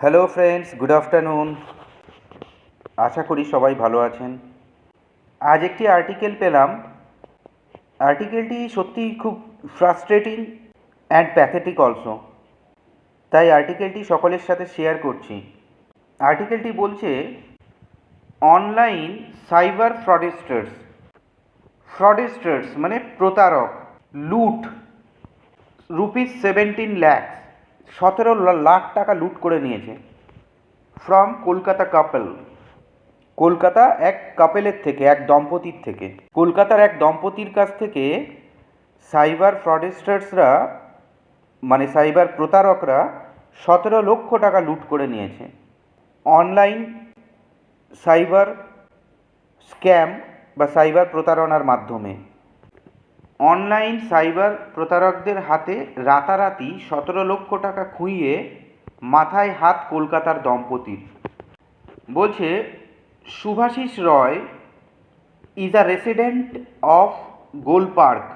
Hello friends good afternoon আশা করি সবাই ভালো আছেন। আজ একটি আর্টিকেল পেলাম। আর্টিকেলটি সত্যিই খুব ফ্রাস্ট্রেটিং অ্যান্ড প্যাথেটিক অলসো তাই আর্টিকেলটি সকলের সাথে শেয়ার করছি। আর্টিকেলটি বলছে অনলাইন সাইবার ফ্রডেস্টার্স ফ্রডেস্টার্স মানে প্রতারক, লুট রুপিস সেভেন্টিন ল্যাক্স সতেরো লাখ টাকা লুট করে নিয়েছে। ফ্রম কলকাতা কাপল কলকাতা এক কাপেলের থেকে, এক দম্পতির থেকে। কলকাতার এক দম্পতির কাছ থেকে সাইবার ফ্রডেস্টার্সরা মানে সাইবার প্রতারকরা সতেরো লক্ষ টাকা লুট করে নিয়েছে। অনলাইন সাইবার স্ক্যাম বা সাইবার প্রতারণার মাধ্যমে। অনলাইন সাইবার প্রতারকদের হাতে রাতারাতি সতেরো লক্ষ টাকা খুইয়ে মাথায় হাত কলকাতার দম্পতির। বলছে, Subhashis Roy is a resident of Gol Park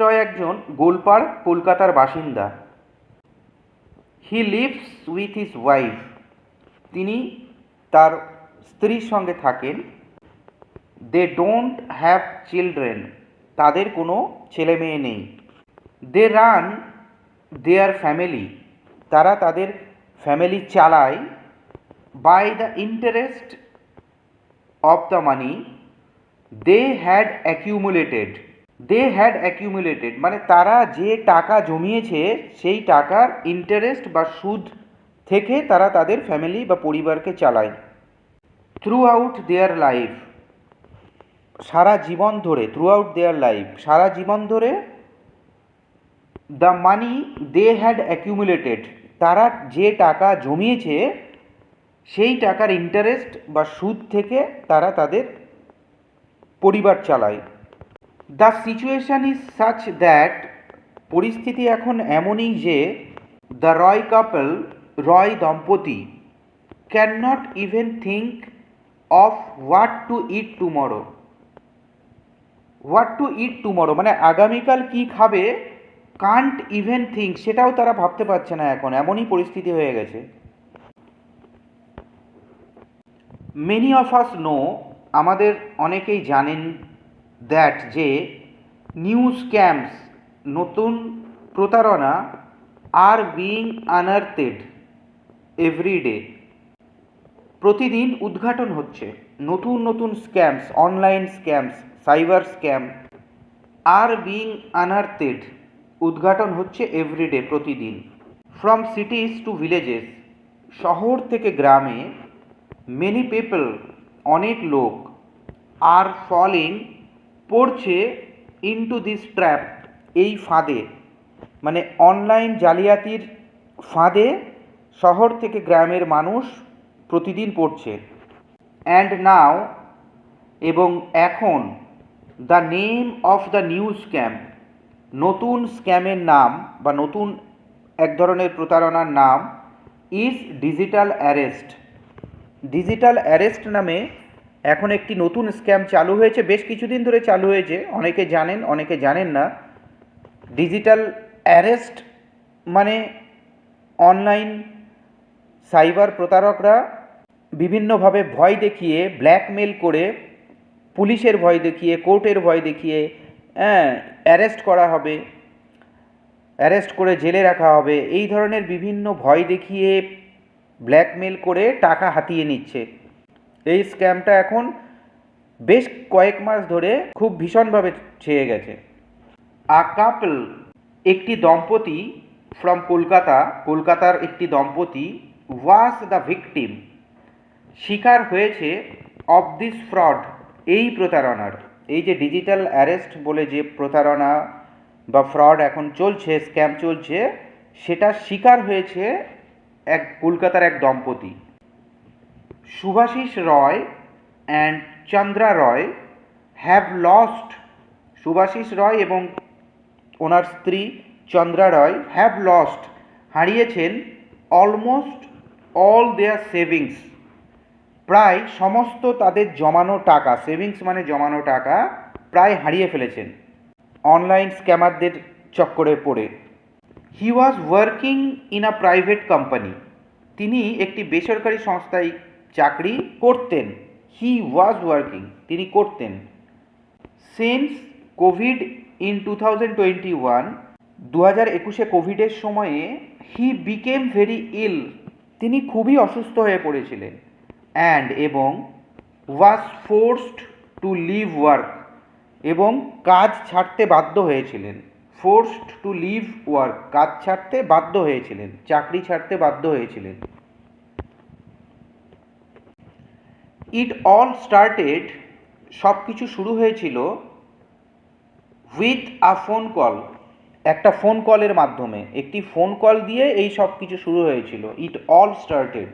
Roy একজন গোল পার্ক কলকাতার বাসিন্দা। He lives with his wife তিনি তার স্ত্রীর সঙ্গে থাকেন। দে ডোন্ট হ্যাভ চিলড্রেন তাদের কোনো ছেলে মেয়ে নেই। দে রান দেয়ার ফ্যামিলি তারা তাদের ফ্যামিলি চালায় by the interest of the money they had accumulated they had accumulated মানে তারা যে টাকা জমিয়েছে, সেই টাকার ইন্টারেস্ট বা সুদ থেকে তারা তাদের ফ্যামিলি বা পরিবারকে চালায়। থ্রু আউট দেয়ার লাইফ সারা জীবন ধরে থ্রু আউট দেয়ার লাইফ সারা জীবন ধরে দ্য মানি দে হ্যাড অ্যাকিউমুলেটেড তারা যে টাকা জমিয়েছে, সেই টাকার ইন্টারেস্ট বা সুদ থেকে তারা তাদের পরিবার চালায়। The situation is such that পরিস্থিতি এখন এমনই যে দ্য রয় কাপল রয় দম্পতি can not even think of what to eat tomorrow what to eat tomorrow মানে আগামীকাল কি খাবে? কান্ট ইভেন থিঙ্ক সেটাও তারা ভাবতে পারছে না এখন। এমনই পরিস্থিতি হয়ে গেছে। মেনি অফ আস নো আমাদের অনেকেই জানেন দ্যাট যে নিউ স্ক্যামস নতুন প্রতারণা আর বিইং আনার্থেড এভরিডে প্রতিদিন উদ্ঘাটন হচ্ছে। নতুন নতুন scams online scams cyber scam. Are being unearthed উদ্ঘাটন হচ্ছে এভরিডে প্রতিদিন। ফ্রম সিটিজ টু ভিলেজেস, শহর থেকে গ্রামে মেনি পিপল অনেক লোক আর ফলিং পড়ছে ইনটু দিস ট্র্যাপ এই ফাঁদে। মানে অনলাইন জালিয়াতির ফাঁদে শহর থেকে গ্রামের মানুষ প্রতিদিন পড়ছে। অ্যান্ড নাও এবং এখন the name of the new scam. নতুন স্ক্যামের নাম বা নতুন এক ধরনের প্রতারণার নাম is digital arrest digital arrest নামে এখন একটি নতুন স্ক্যাম চালু হয়েছে, বেশ কিছুদিন ধরে চালু হয়েছে। অনেকে জানেন অনেকে জানেন না। ডিজিটাল অ্যারেস্ট মানে অনলাইন সাইবার প্রতারকরা বিভিন্নভাবে ভয় দেখিয়ে ব্ল্যাকমেল করে পুলিশের ভয় দেখিয়ে, কোর্টের ভয় দেখিয়ে হ্যাঁ অ্যারেস্ট করা হবে অ্যারেস্ট করে জেলে রাখা হবে, এই ধরনের বিভিন্ন ভয় দেখিয়ে ব্ল্যাকমেল করে টাকা হাতিয়ে নিচ্ছে। এই স্ক্যামটা এখন বেশ কয়েক মাস ধরে খুব ভীষণভাবে ছেয়ে গেছে। আ কাপল একটি দম্পতি ফ্রম কলকাতা, কলকাতার একটি দম্পতি ওয়াস দ্য ভিকটিম শিকার হয়েছে অফ দিস ফ্রড এই প্রতারণার, এই যে ডিজিটাল অ্যারেস্ট বলে যে প্রতারণা বা ফ্রড এখন চলছে স্ক্যাম চলছে, সেটা শিকার হয়েছে এক, কলকাতার এক দম্পতি। Subhashis Roy and Chandra Roy have lost Subhashis Roy এবং ওনার স্ত্রী চন্দ্রা রয় হ্যাভ লস্ট হারিয়েছেন অলমোস্ট অল দেয়ার সেভিংস প্রায় সমস্ত তাদের জমানো টাকা সেভিংস মানে জমানো টাকা, প্রায় হারিয়ে ফেলেছেন। অনলাইন স্ক্যামারদের চক্করে পড়ে। He was working in a private company তিনি একটি বেসরকারি সংস্থায় চাকরি করতেন। হি ওয়াজ ওয়ার্কিং তিনি করতেন। Since Covid in two thousand twenty one দু হাজার একুশে কোভিডের সময়ে হি বিকেম ভেরি ইল তিনি খুবই অসুস্থ হয়ে পড়েছিলেন। অ্যান্ড এবং was forced to leave work এবং কাজ ছাড়তে বাধ্য হয়েছিলেন। ফোর্সড টু লিভ ওয়ার্ক কাজ ছাড়তে বাধ্য হয়েছিলেন, চাকরি ছাড়তে বাধ্য হয়েছিলেন। ইট অল স্টার্টেড সব কিছু শুরু হয়েছিল উইথ আ ফোন কল একটা ফোন কলের মাধ্যমে। একটি ফোন কল দিয়ে এই সব কিছু শুরু হয়েছিল। It all started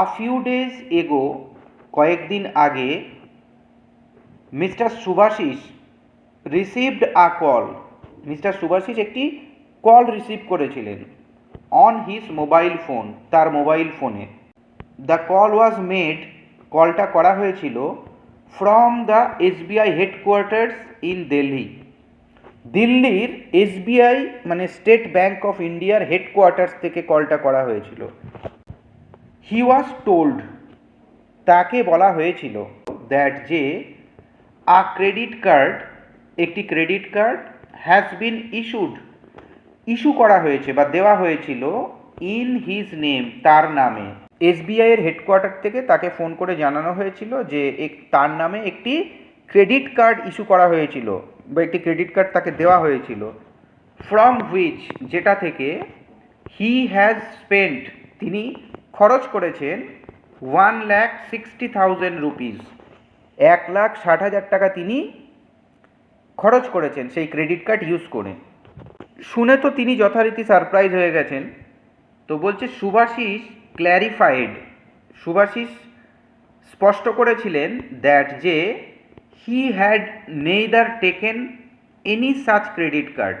a few days ago কয়েকদিন আগে, mister Subhashis received a call mister Subhashis একটি কল রিসিভ করেছিলেন অন হিজ মোবাইল ফোন তার মোবাইল ফোনে দ্য কল ওয়াজ মেড কলটা করা হয়েছিল from the SBI headquarters in Delhi দিল্লির এসবিআই মানে স্টেট ব্যাঙ্ক অফ ইন্ডিয়ার হেডকোয়ার্টার্স থেকে কলটা করা হয়েছিল। হি ওয়াজ টোল্ড তাকে বলা হয়েছিল দ্যাট যে আ ক্রেডিট কার্ড একটি credit card has been issued issue করা হয়েছে বা দেওয়া হয়েছিল ইন হিজ নেম তার নামে। এসবিআই এর হেডকোয়ার্টার থেকে তাকে ফোন করে জানানো হয়েছিল যে তার নামে একটি ক্রেডিট কার্ড ইস্যু করা হয়েছিল বা একটি ক্রেডিট কার্ড তাকে দেওয়া হয়েছিল। ফ্রম হুইচ যেটা থেকে হি হ্যাজ স্পেন্ট তিনি খরচ করেছেন one lakh sixty thousand rupees এক লাখ ষাট হাজার টাকা তিনি খরচ করেছেন সেই ক্রেডিট কার্ড ইউজ করে। শুনে তো তিনি যথারীতি সারপ্রাইজ হয়ে গেছেন। তো বলছে সুভাশিস ক্ল্যারিফাইড সুভাশিস স্পষ্ট করেছিলেন দ্যাট যে he had neither taken any such credit card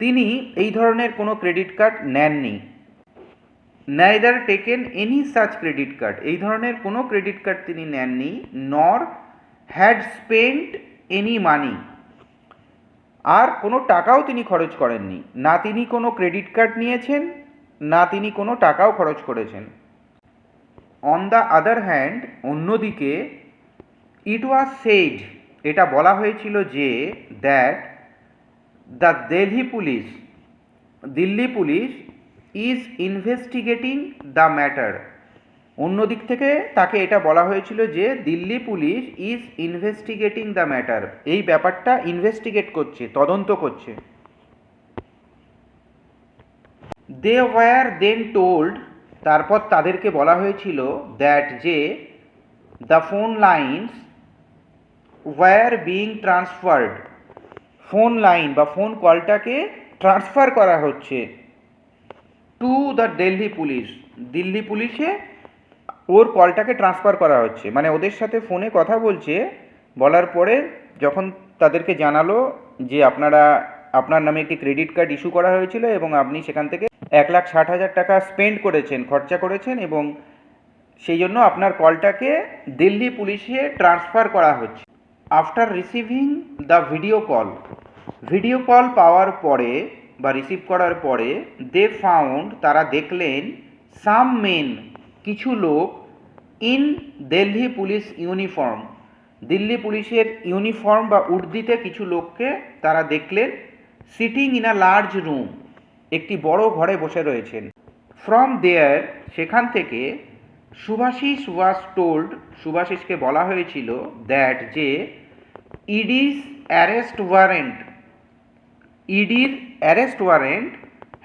তিনি এই ধরনের কোনো ক্রেডিট কার্ড নেননি। Neither taken any such credit card এই ধরনের কোনো ক্রেডিট কার্ড তিনি নেননি nor had spent any money আর কোনো টাকাও তিনি খরচ করেননি। না তিনি কোনো ক্রেডিট কার্ড নিয়েছেন, না তিনি কোনো টাকাও খরচ করেছেন। অন দ্য আদার হ্যান্ড অন্যদিকে ইট ওয়াজ সেইড এটা বলা হয়েছিল যে that the Delhi police Delhi police is investigating the matter অন্যদিক থেকে তাকে এটা বলা হয়েছিল যে Delhi police is investigating the matter এই ব্যাপারটা ইনভেস্টিগেট করছে, তদন্ত করছে। দে ওয়ার দেন টোল্ড তারপর তাদেরকে বলা হয়েছিল দ্যাট যে the phone lines were being transferred phone line বা ফোন কলটাকে ট্রান্সফার করা হচ্ছে। To the Delhi police Delhi পুলিশে ওর কলটাকে ট্রান্সফার করা হচ্ছে। মানে ওদের সাথে ফোনে কথা বলছে। বলার পরে যখন তাদেরকে জানালো যে আপনারা, আপনার নামে একটি ক্রেডিট কার্ড ইস্যু করা হয়েছিল এবং আপনি সেখান থেকে এক লাখ ষাট হাজার টাকা স্পেন্ড করেছেন, খরচা করেছেন এবং সেই জন্য আপনার কলটাকে দিল্লি পুলিশে ট্রান্সফার করা হচ্ছে। After receiving the video call video call পাওয়ার পরে বা রিসিভ করার পরে দে ফাউন্ড তারা দেখলেন সাম মেন কিছু লোক in Delhi police uniform Delhi পুলিশের ইউনিফর্ম বা উর্দিতে কিছু লোককে তারা দেখলেন sitting in a large room একটি বড় ঘরে বসে রয়েছেন। ফ্রম দেয়ার সেখান থেকে সুভাশিস ওয়াজ টোল্ড সুভাশিসকে বলা হয়েছিল দ্যাট যে ইডিস অ্যারেস্ট ওয়ারেন্ট ইডির arrest warrant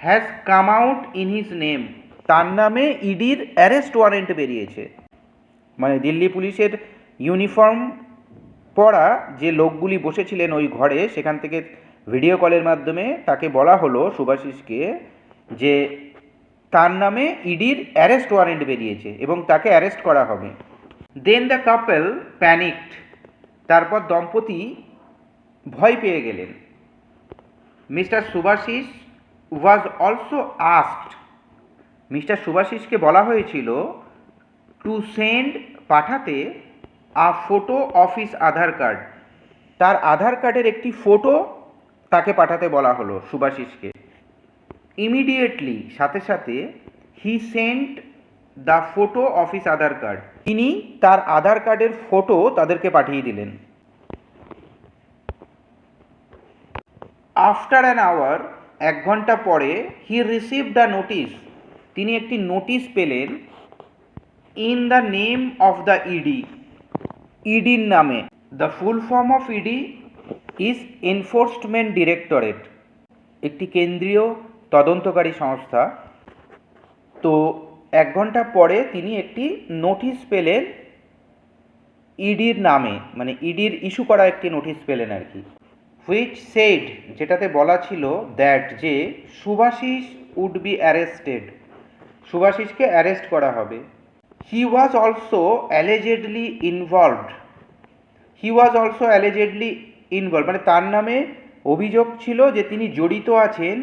has come out in his name তার নামে ইডির অ্যারেস্ট ওয়ারেন্ট বেরিয়েছে। মানে দিল্লি পুলিশের ইউনিফর্ম পরা যে লোকগুলি বসেছিলেন ওই ঘরে, সেখান থেকে ভিডিও কলের মাধ্যমে তাকে বলা হলো সুভাশিসকে যে তার নামে ইডির অ্যারেস্ট ওয়ারেন্ট বেরিয়েছে এবং তাকে অ্যারেস্ট করা হবে। দেন দ্য কাপল প্যানিকড তারপর দম্পতি ভয় পেয়ে গেলেন। Mister Subhashis was also asked. Mister সুভাশিসকে বলা হয়েছিল টু সেন্ড পাঠাতে a photo of his Aadhaar card. তার আধার কার্ডের একটি ফটো তাকে পাঠাতে বলা হলো সুভাশিসকে ইমিডিয়েটলি সাথে সাথে he sent the photo of his Aadhaar card. তিনি তার আধার কার্ডের ফটো তাদেরকে পাঠিয়ে দিলেন। আফটার অ্যান আওয়ার এক ঘণ্টা পরে হি রিসিভ দ্য নোটিশ তিনি একটি নোটিশ পেলেন in the name of the ED ইডির নামে। The full form of ED is Enforcement Directorate একটি কেন্দ্রীয় তদন্তকারী সংস্থা। তো এক ঘণ্টা পরে তিনি একটি নোটিশ পেলেন ইডির নামে। মানে ইডির ইস্যু করা একটি নোটিশ পেলেন আর কি। হুইচ সেড যেটাতে বলা ছিল দ্যাট যে সুভাষিস উড বি অ্যারেস্টেড সুভাষিসকে অ্যারেস্ট করা হবে। He was also allegedly involved he was also allegedly involve মানে তার নামে অভিযোগ ছিল যে তিনি জড়িত আছেন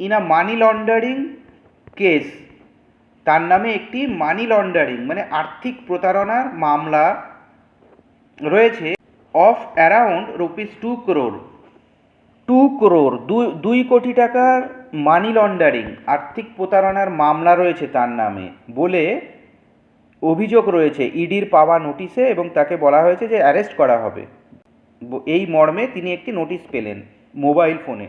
in a money laundering case তার নামে একটি মানি লন্ডারিং মানে আর্থিক প্রতারণার মামলা রয়েছে of around rupees two crore two crore, দুই কোটি টাকার মানি লন্ডারিং, আর্থিক প্রতারণার মামলা রয়েছে তার নামে, বলে অভিযোগ রয়েছে। ইডির পাওয়া নোটিশে এবং তাকে বলা হয়েছে যে অ্যারেস্ট করা হবে। এই মর্মে তিনি একটি নোটিশ পেলেন মোবাইল ফোনে।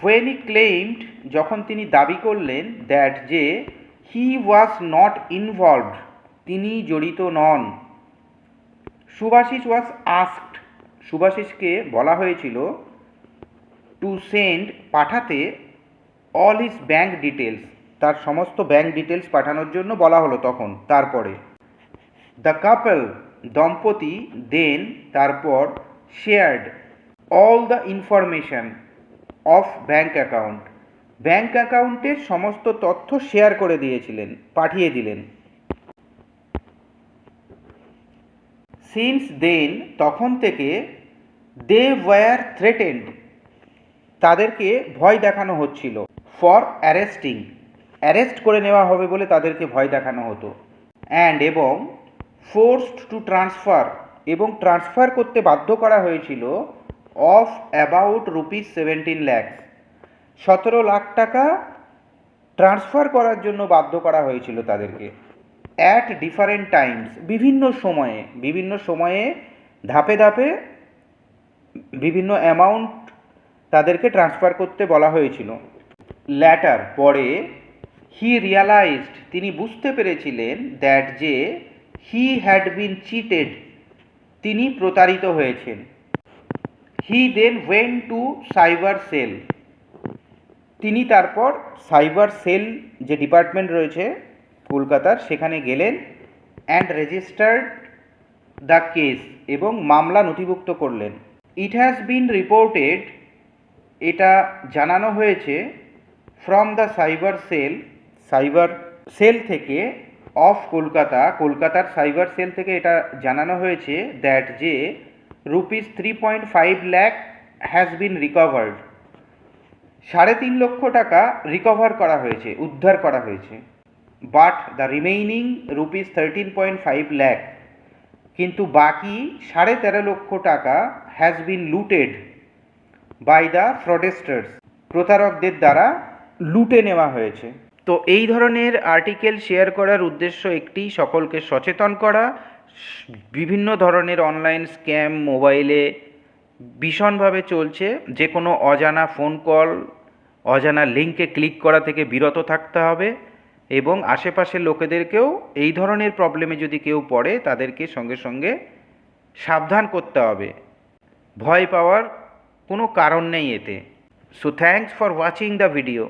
হোয়েন ই ক্লেইমড যখন তিনি দাবি করলেন দ্যাট যে হি ওয়াজ নট ইনভলভড, তিনি জড়িত নন। সুভাষিস ওয়াজ আস্কড। সুভাষিসকে বলা হয়েছিল টু সেন্ড পাঠাতে অল ইস ব্যাঙ্ক ডিটেলস তার সমস্ত ব্যাঙ্ক ডিটেলস পাঠানোর জন্য বলা হলো তখন, তারপরে। দ্য কাপল দম্পতি দেন তারপর shared all the information of bank account bank অ্যাকাউন্টের সমস্ত তথ্য শেয়ার করে দিয়েছিলেন, পাঠিয়ে দিলেন। সিন্স দেন তখন থেকে দে ওয়ার থ্রেটেন্ড তাদেরকে ভয় দেখানো হচ্ছিল। For arresting. অ্যারেস্ট করে নেওয়া হবে বলে তাদেরকে ভয় দেখানো হতো। অ্যান্ড এবং ফোর্সড টু ট্রান্সফার এবং ট্রান্সফার করতে বাধ্য করা হয়েছিল of about rupees seventeen lakhs. সতেরো লাখ টাকা ট্রান্সফার করার জন্য বাধ্য করা হয়েছিল তাদেরকে। অ্যাট ডিফারেন্ট টাইমস, বিভিন্ন সময়ে বিভিন্ন সময়ে ধাপে ধাপে বিভিন্ন অ্যামাউন্ট তাদেরকে ট্রান্সফার করতে বলা হয়েছিল। ল্যাটার পরে হি রিয়ালাইজড তিনি বুঝতে পেরেছিলেন দ্যাট যে হি হ্যাড বিন চিটেড তিনি প্রতারিত হয়েছেন। He then went to cyber cell তিনি তারপর সাইবার সেল যে ডিপার্টমেন্ট রয়েছে কলকাতার, সেখানে গেলেন অ্যান্ড রেজিস্টার্ড দ্য কেস এবং মামলা নথিভুক্ত করলেন। ইট হ্যাজ বিন রিপোর্টেড এটা জানানো হয়েছে from the cyber cell cyber cell থেকে অফ কলকাতা, কলকাতার সাইবার সেল থেকে এটা জানানো হয়েছে দ্যাট যে rupees three point five lakh has been recovered সাড়ে তিন লক্ষ টাকা রিকভার করা হয়েছে, উদ্ধার করা হয়েছে। But the remaining rupees thirteen point five lakh কিন্তু বাকি সাড়ে তেরো লক্ষ টাকা has been looted by the fraudsters প্রতারকদের দ্বারা লুটে নেওয়া হয়েছে। তো এই ধরনের আর্টিকেল শেয়ার করার উদ্দেশ্য একটি, সকলকে সচেতন করা, বিভিন্ন ধরনের অনলাইন স্ক্যাম মোবাইলে ভীষণভাবে চলছে। যে কোনো অজানা ফোন কল অজানা লিঙ্কে ক্লিক করা থেকে বিরত থাকতে হবে এবং আশেপাশের লোকেদেরকেও এই ধরনের প্রবলেমে যদি কেউ পড়ে, তাদেরকে সঙ্গে সঙ্গে সাবধান করতে হবে। ভয় পাওয়ার কোনো কারণ নেই এতে so thanks for watching the video